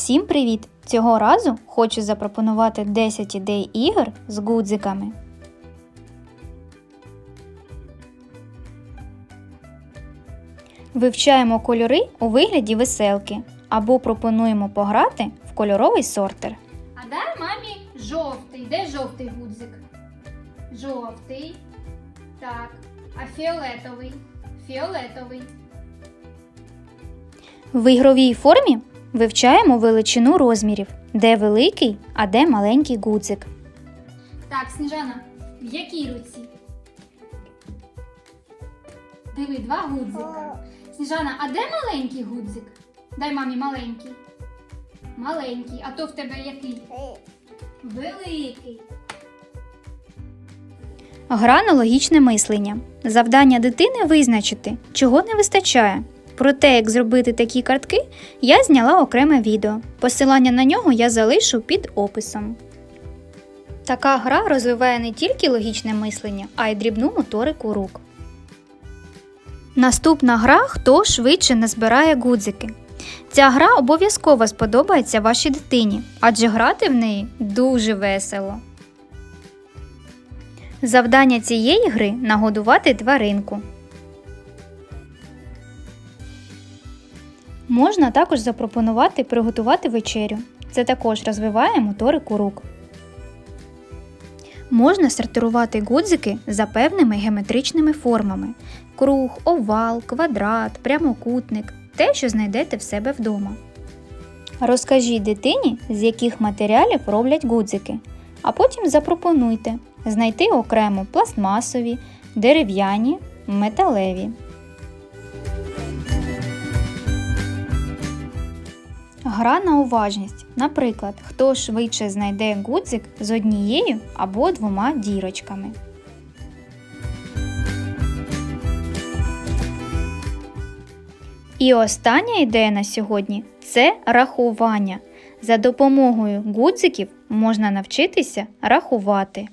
Всім привіт! Цього разу хочу запропонувати 10 ідей ігор з гудзиками. Вивчаємо кольори у вигляді веселки або пропонуємо пограти в кольоровий сортер. А дай мамі жовтий. Де жовтий гудзик? Жовтий. Так. А фіолетовий. Фіолетовий. В ігровій формі вивчаємо величину розмірів, де великий, а де маленький гудзик. Так, Сніжана, в якій руці? Диви, два гудзика. Сніжана, а де маленький гудзик? Дай мамі маленький. Маленький. А то в тебе який? Великий. Гра на логічне мислення. Завдання дитини визначити, чого не вистачає. Про те, як зробити такі картки, я зняла окреме відео. Посилання на нього я залишу під описом. Така гра розвиває не тільки логічне мислення, а й дрібну моторику рук. Наступна гра Хто швидше назбирає гудзики. Ця гра обов'язково сподобається вашій дитині, адже грати в неї дуже весело. Завдання цієї гри нагодувати тваринку. Можна також запропонувати приготувати вечерю. Це також розвиває моторику рук. Можна сортирувати гудзики за певними геометричними формами: круг, овал, квадрат, прямокутник те, що знайдете в себе вдома. Розкажіть дитині, з яких матеріалів роблять гудзики, а потім запропонуйте знайти окремо пластмасові, дерев'яні, металеві. Гра на уважність. Наприклад, хто швидше знайде гудзик з однією або двома дірочками. І остання ідея на сьогодні це рахування. За допомогою гудзиків можна навчитися рахувати.